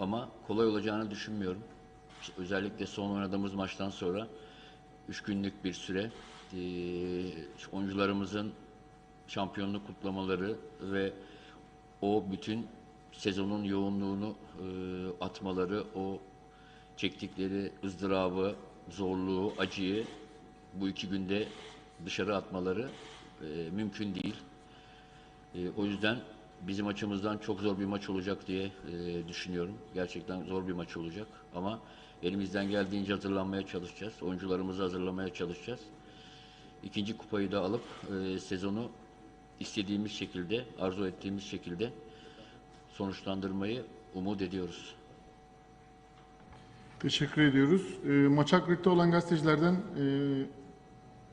Ama kolay olacağını düşünmüyorum. Özellikle son oynadığımız maçtan sonra üç günlük bir süre eee, oyuncularımızın şampiyonluk kutlamaları ve o bütün sezonun yoğunluğunu atmaları, o çektikleri ızdırabı, zorluğu, acıyı bu iki günde dışarı atmaları mümkün değil. E, o yüzden bizim açımızdan çok zor bir maç olacak diye e, düşünüyorum. Gerçekten zor bir maç olacak ama elimizden geldiğince hazırlanmaya çalışacağız. Oyuncularımızı hazırlamaya çalışacağız. İkinci kupayı da alıp e, sezonu istediğimiz şekilde, arzu ettiğimiz şekilde sonuçlandırmayı umut ediyoruz. Teşekkür ediyoruz. E, maç akredite olan gazetecilerden e,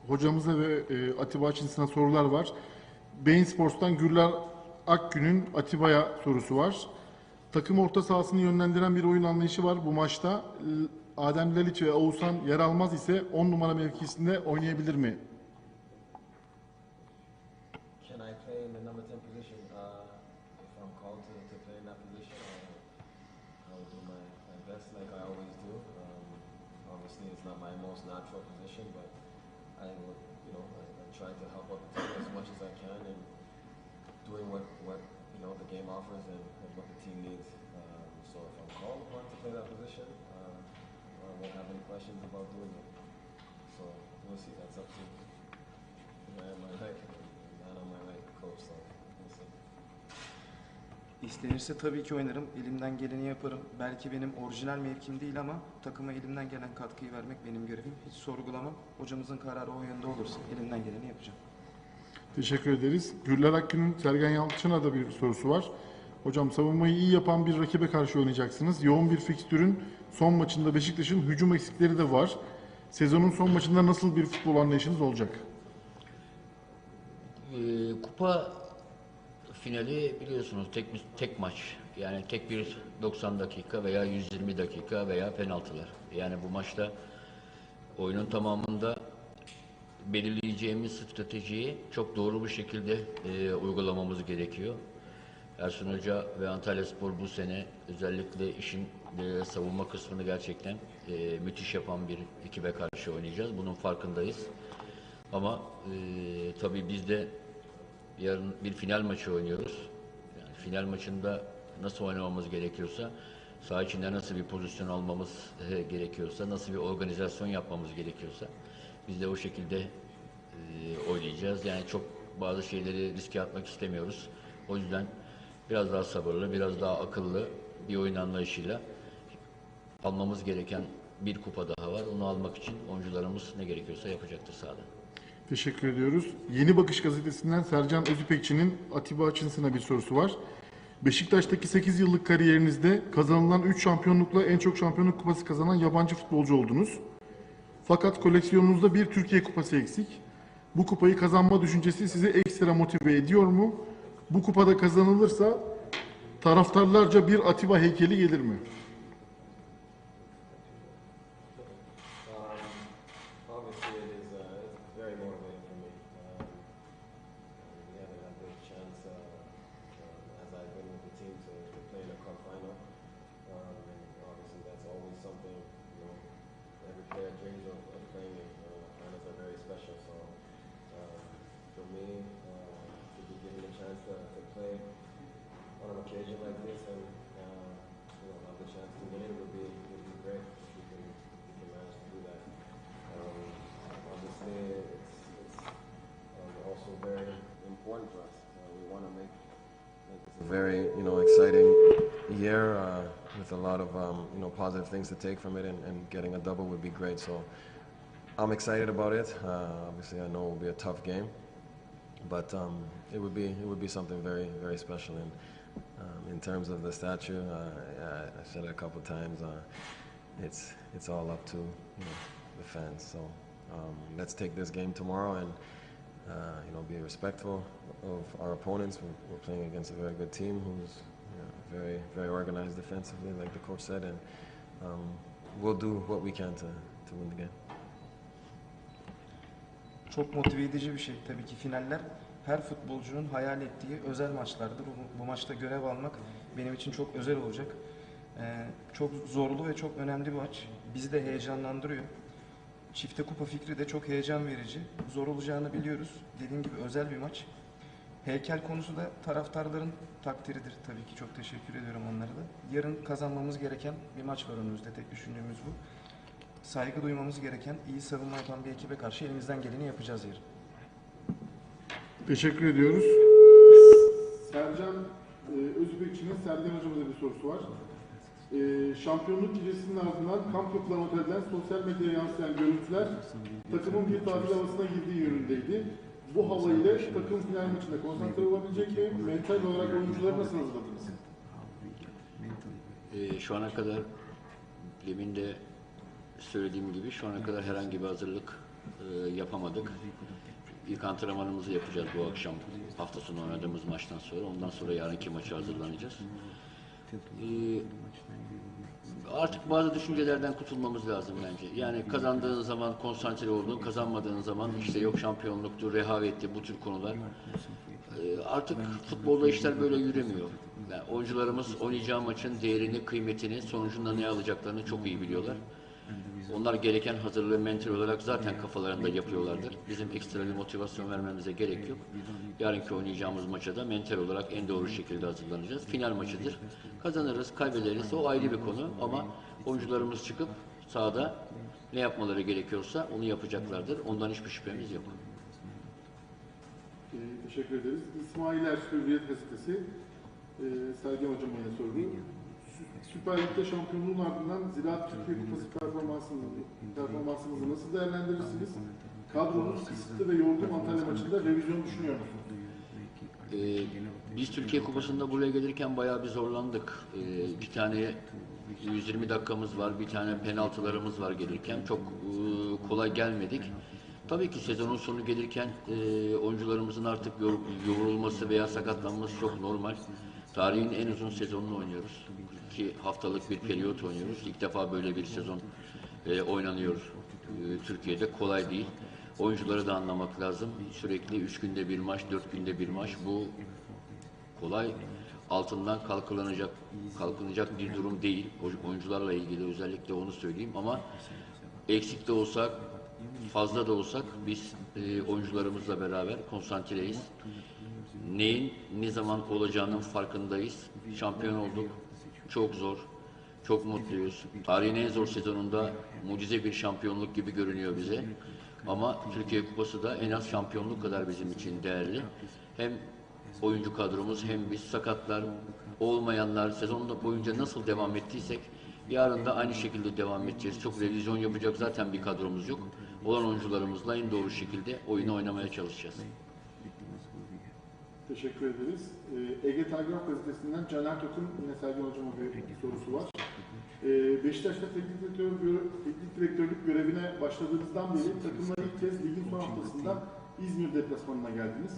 hocamıza ve e, Atiba Açınsın'a sorular var. Beyin Sports'tan Gürler Akgün'ün Atiba'ya sorusu var. Takım orta sahasını yönlendiren bir oyun anlayışı var bu maçta. Adem Laliç ve Oğuzhan yer almaz ise 10 numara mevkisinde oynayabilir mi? Can I play in the number 10 position if I'm called to, to play in that position? I, I will do my, my best like I always do. Obviously, it's not my most natural position, but I will, you know, I, I try to help out the team as much as I can and doing what, what you know, the game offers and, and what the team needs. Um, so if I'm called upon to play that position, uh, I won't have any questions about doing it. So we'll see. That's up to the man on my right, man on my right, coach. So we'll see. İstenirse tabii ki oynarım. Elimden geleni yaparım. Belki benim orijinal mevkim değil ama takıma elimden gelen katkıyı vermek benim görevim. Hiç sorgulamam. Hocamızın kararı o yönde olursa elimden geleni yapacağım. Teşekkür ederiz. Gürler Akgün'ün Sergen Yalçın'a da bir sorusu var. Hocam savunmayı iyi yapan bir rakibe karşı oynayacaksınız. Yoğun bir fikstürün son maçında Beşiktaş'ın hücum eksikleri de var. Sezonun son maçında nasıl bir futbol anlayışınız olacak? E, kupa finali biliyorsunuz tek tek maç. Yani tek bir 90 dakika veya 120 dakika veya penaltılar. Yani bu maçta oyunun tamamında belirleyeceğimiz stratejiyi çok doğru bir şekilde e, uygulamamız gerekiyor. Ersun Hoca ve Antalya Spor bu sene özellikle işin e, savunma kısmını gerçekten e, müthiş yapan bir ekibe karşı oynayacağız. Bunun farkındayız. Ama e, tabii biz de yarın bir final maçı oynuyoruz. Yani final maçında nasıl oynamamız gerekiyorsa, saha içinde nasıl bir pozisyon almamız e, gerekiyorsa, nasıl bir organizasyon yapmamız gerekiyorsa biz de o şekilde e, oynayacağız. Yani çok bazı şeyleri riske atmak istemiyoruz. O yüzden biraz daha sabırlı, biraz daha akıllı bir oyun anlayışıyla almamız gereken bir kupa daha var. Onu almak için oyuncularımız ne gerekiyorsa yapacaktır sahada. Teşekkür ediyoruz. Yeni Bakış gazetesinden Sercan Özüpekçi'nin Atiba Açınsın'a bir sorusu var. Beşiktaş'taki 8 yıllık kariyerinizde kazanılan 3 şampiyonlukla en çok şampiyonluk kupası kazanan yabancı futbolcu oldunuz. Fakat koleksiyonunuzda bir Türkiye kupası eksik. Bu kupayı kazanma düşüncesi sizi ekstra motive ediyor mu? Bu kupada kazanılırsa taraftarlarca bir Atiba heykeli gelir mi? Us. Uh, we want to make, make this a very you know exciting year uh, with a lot of um, you know positive things to take from it, and, and getting a double would be great. So I'm excited about it. Uh, obviously, I know it will be a tough game, but um, it would be it would be something very very special. And um, in terms of the statue, uh, yeah, I said it a couple times. Uh, it's it's all up to you know, the fans. So um, let's take this game tomorrow and uh, you know be respectful of our opponents. We're, we're playing against a very good team who's you know, very very organized defensively, like the coach said, and um, we'll do what we can to, to win the game. Çok motive edici bir şey tabii ki finaller. Her futbolcunun hayal ettiği özel maçlardır. Bu, bu maçta görev almak benim için çok özel olacak. Ee, çok zorlu ve çok önemli bir maç. Bizi de heyecanlandırıyor. Çifte kupa fikri de çok heyecan verici. Zor olacağını biliyoruz. Dediğim gibi özel bir maç. Heykel konusu da taraftarların takdiridir tabii ki. Çok teşekkür ediyorum onlara da. Yarın kazanmamız gereken bir maç var önümüzde. Tek düşündüğümüz bu. Saygı duymamız gereken, iyi savunma yapan bir ekibe karşı elimizden geleni yapacağız yarın. Teşekkür ediyoruz. Sercan e, Özbekçi'nin Sergen Hocam'a da bir sorusu var. E, şampiyonluk gecesinin ardından kamp yapılan otelden sosyal medyaya yansıyan görüntüler takımın bir tatil havasına girdiği yönündeydi. Bu hava ile takım final maçında konsantre olabilecek mi? Mental olarak oyuncuları nasıl hazırladınız? Ee, şu ana kadar demin de söylediğim gibi şu ana kadar herhangi bir hazırlık e, yapamadık. İlk antrenmanımızı yapacağız bu akşam hafta sonu oynadığımız maçtan sonra. Ondan sonra yarınki maça hazırlanacağız. Ee, artık bazı düşüncelerden kurtulmamız lazım bence. Yani kazandığın zaman konsantre olduğun, kazanmadığın zaman işte yok şampiyonluktu, rehavetti bu tür konular. Ee, artık futbolda işler böyle yürümüyor. Yani oyuncularımız oynayacağı maçın değerini, kıymetini, sonucunda ne alacaklarını çok iyi biliyorlar. Onlar gereken hazırlığı mental olarak zaten kafalarında yapıyorlardır. Bizim ekstra bir motivasyon vermemize gerek yok. Yarınki oynayacağımız maça da mental olarak en doğru şekilde hazırlanacağız. Final maçıdır. Kazanırız, kaybederiz o ayrı bir konu ama oyuncularımız çıkıp sahada ne yapmaları gerekiyorsa onu yapacaklardır. Ondan hiçbir şüphemiz yok. E, teşekkür ederiz. İsmail Er Hürriyet Gazetesi. E, Sergen Hocam'a yine soru. Sü- Süper Lig'de şampiyonluğun ardından Ziraat Türkiye Kupası performansını, performansınızı nasıl değerlendirirsiniz? Kadronuz kısıtlı ve yorgun Antalya maçında revizyon düşünüyor musunuz? Ee, biz Türkiye Kupası'nda buraya gelirken bayağı bir zorlandık. Ee, bir tane 120 dakikamız var, bir tane penaltılarımız var gelirken. Çok e, kolay gelmedik. Tabii ki sezonun sonu gelirken e, oyuncularımızın artık yor- yorulması veya sakatlanması çok normal. Tarihin en uzun sezonunu oynuyoruz. İki haftalık bir periyot oynuyoruz. İlk defa böyle bir sezon e, oynanıyor e, Türkiye'de. Kolay değil. Oyuncuları da anlamak lazım. Sürekli üç günde bir maç, dört günde bir maç. Bu kolay altından kalkılacak kalkınacak bir durum değil. Oyuncularla ilgili özellikle onu söyleyeyim ama eksik de olsak fazla da olsak biz e, oyuncularımızla beraber konsantreyiz. Neyin ne zaman olacağının farkındayız. Şampiyon olduk. Çok zor. Çok mutluyuz. Tarihin en zor sezonunda mucize bir şampiyonluk gibi görünüyor bize. Ama Türkiye Kupası da en az şampiyonluk kadar bizim için değerli. Hem oyuncu kadromuz hem biz sakatlar, olmayanlar sezonda boyunca nasıl devam ettiysek yarın da aynı şekilde devam edeceğiz. Çok revizyon yapacak zaten bir kadromuz yok. Olan oyuncularımızla en doğru şekilde oyunu oynamaya çalışacağız. Teşekkür ederiz. Ee, Ege Telgraf Gazetesi'nden Caner Tok'un yine Sergen Hocam'a bir sorusu var. Ee, Beşiktaş'ta teknik, direktör, teknik direktörlük görevine başladığınızdan beri takımla ilk kez ligin son haftasında İzmir deplasmanına geldiniz.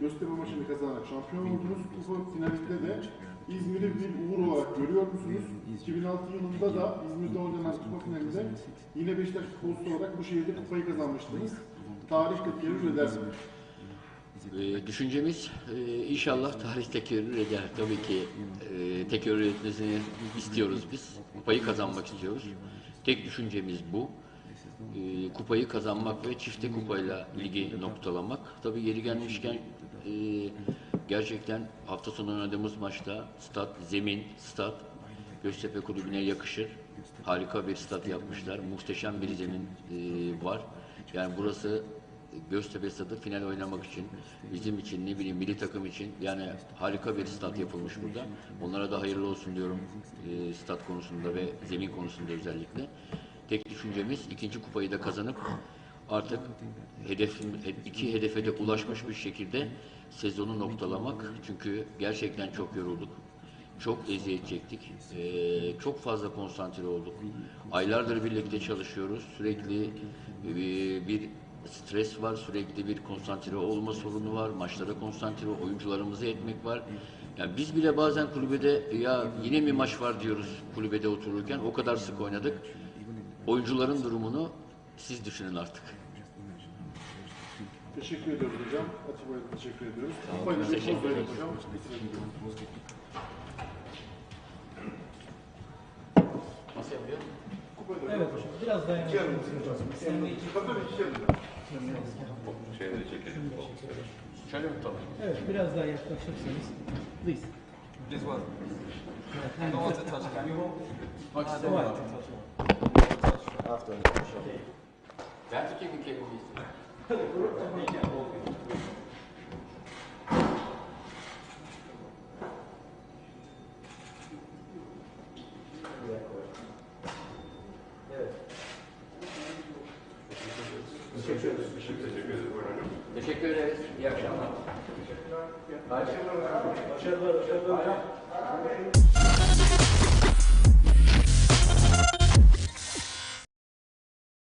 Göztepe maçını kazanarak şampiyon oldunuz. Kupa finalinde de İzmir'i bir uğur olarak görüyor musunuz? 2006 yılında da İzmir'de oynanan kupa finalinde yine Beşiktaş futbolcusu olarak bu şehirde kupayı kazanmıştınız. Tarih tekerrür eder mi? Ee, düşüncemiz e, inşallah tarih tekerrür eder. Tabii ki e, tekerrür etmesini istiyoruz biz. Kupayı kazanmak istiyoruz. Tek düşüncemiz bu. E, kupayı kazanmak ve çifte kupayla ligi noktalamak. Tabii yeri gelmişken e, gerçekten hafta sonu oynadığımız maçta stat, zemin, stat Göztepe Kulübü'ne yakışır. Harika bir stat yapmışlar. Muhteşem bir zemin e, var. Yani burası Göztepe stadı final oynamak için, bizim için, ne bileyim milli takım için yani harika bir stat yapılmış burada. Onlara da hayırlı olsun diyorum e, stat konusunda ve zemin konusunda özellikle. Tek düşüncemiz ikinci kupayı da kazanıp artık hedef, iki hedefe de ulaşmış bir şekilde sezonu noktalamak. Çünkü gerçekten çok yorulduk. Çok eziyet çektik. Ee, çok fazla konsantre olduk. Aylardır birlikte çalışıyoruz. Sürekli e, bir stres var, sürekli bir konsantre olma sorunu var, maçlara konsantre, oyuncularımızı etmek var. Yani biz bile bazen kulübede ya yine mi maç var diyoruz kulübede otururken. O kadar sık oynadık. Oyuncuların durumunu siz düşünün artık. Teşekkür ediyoruz hocam. Atiba'ya teşekkür ediyoruz. Atiba'ya teşekkür ediyoruz hocam. Nasıl yapıyor? Evet hocam. Biraz dayanabilirsiniz hocam. Tabii ki. Şöyle mi tutalım? Evet, biraz daha yaklaşırsanız. Please. This one. And Don't want to touch it. Right. After the show. Ben tutayım bir kelimeyi. Teşekkür ederiz. İyi akşamlar. Başarılar, başarılar.